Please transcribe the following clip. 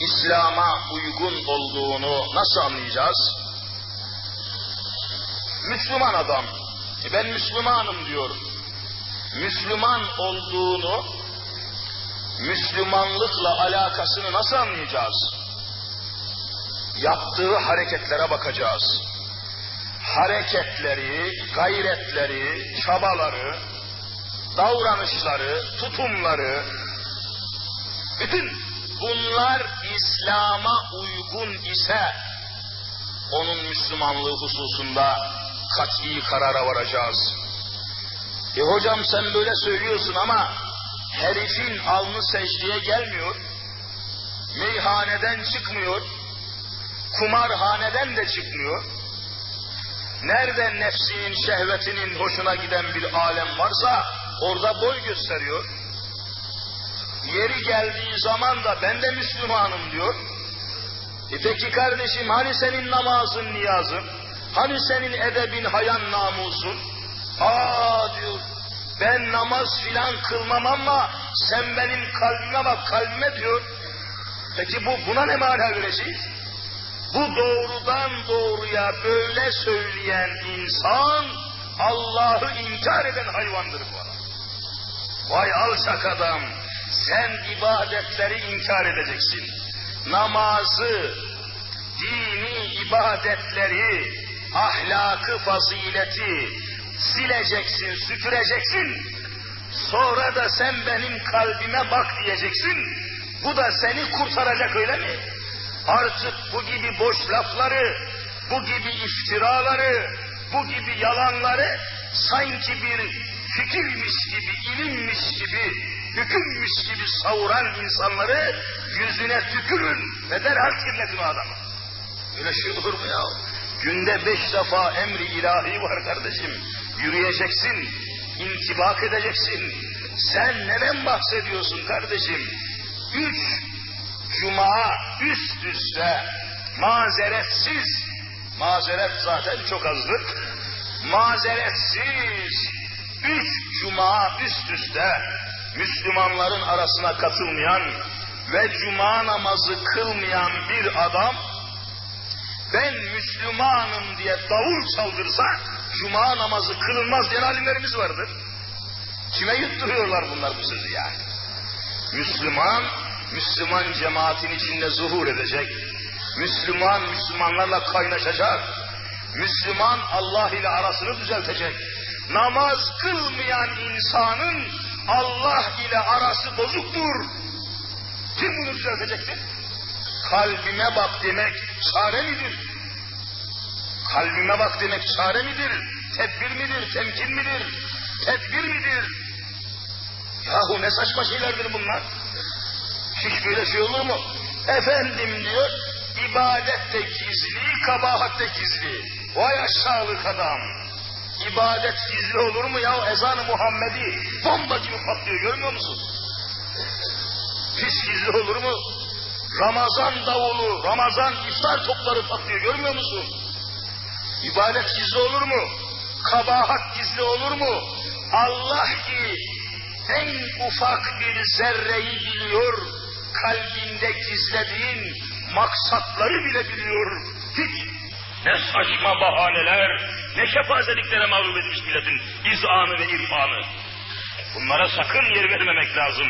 İslam'a uygun olduğunu nasıl anlayacağız? Müslüman adam, e ben Müslümanım diyor. Müslüman olduğunu, Müslümanlıkla alakasını nasıl anlayacağız? Yaptığı hareketlere bakacağız. Hareketleri, gayretleri, çabaları, davranışları, tutumları, bütün bunlar İslam'a uygun ise onun Müslümanlığı hususunda kat'i karara varacağız. E hocam sen böyle söylüyorsun ama herifin alnı secdeye gelmiyor, meyhaneden çıkmıyor, kumarhaneden de çıkmıyor. Nerede nefsinin, şehvetinin hoşuna giden bir alem varsa orada boy gösteriyor. Yeri geldiği zaman da ben de Müslümanım diyor. E peki kardeşim hani senin namazın, niyazın? Hani senin edebin, hayan, namusun? Aa diyor, ben namaz filan kılmam ama sen benim kalbime bak, kalbime diyor. Peki bu buna ne mana vereceğiz? Bu doğrudan doğruya böyle söyleyen insan Allah'ı inkar eden hayvandır bana. Vay alçak adam, sen ibadetleri inkar edeceksin. Namazı, dini ibadetleri, ahlakı, fazileti sileceksin, süpüreceksin. Sonra da sen benim kalbime bak diyeceksin. Bu da seni kurtaracak öyle mi? Artık bu gibi boş lafları, bu gibi iftiraları, bu gibi yalanları sanki bir fikirmiş gibi, ilimmiş gibi, hükümmüş gibi savuran insanları yüzüne tükürün ve derhal kirletin o adamı. Öyle şey olur mu ya? Günde beş defa emri ilahi var kardeşim. Yürüyeceksin, intibak edeceksin. Sen neden bahsediyorsun kardeşim? Üç cuma üst üste mazeretsiz, mazeret zaten çok azdır, mazeretsiz üç cuma üst üste Müslümanların arasına katılmayan ve cuma namazı kılmayan bir adam ben Müslümanım diye davul çaldırsa cuma namazı kılınmaz diyen alimlerimiz vardır. Kime yutturuyorlar bunlar bu sözü yani? Müslüman, Müslüman cemaatin içinde zuhur edecek. Müslüman, Müslümanlarla kaynaşacak. Müslüman Allah ile arasını düzeltecek. Namaz kılmayan insanın Allah ile arası bozuktur. Kim bunu düzeltecektir? Kalbime bak demek çare midir? Kalbime bak demek çare midir? Tedbir midir? Temkin midir? Tedbir midir? Yahu ne saçma şeylerdir bunlar? Hiç böyle şey olur mu? Efendim diyor, ibadet de gizli, kabahat de gizli. Vay aşağılık adam. İbadet gizli olur mu ya? Ezan-ı Muhammedi bomba gibi patlıyor görmüyor musun? Hiç gizli olur mu? Ramazan davulu, Ramazan iftar topları patlıyor görmüyor musun? İbadet gizli olur mu? Kabahat gizli olur mu? Allah ki en ufak bir zerreyi biliyor, kalbinde gizlediğin maksatları bile biliyor. Hiç ne saçma bahaneler, ne kepazeliklere mağlup etmiş milletin izanı ve irfanı. Bunlara sakın yer vermemek lazım.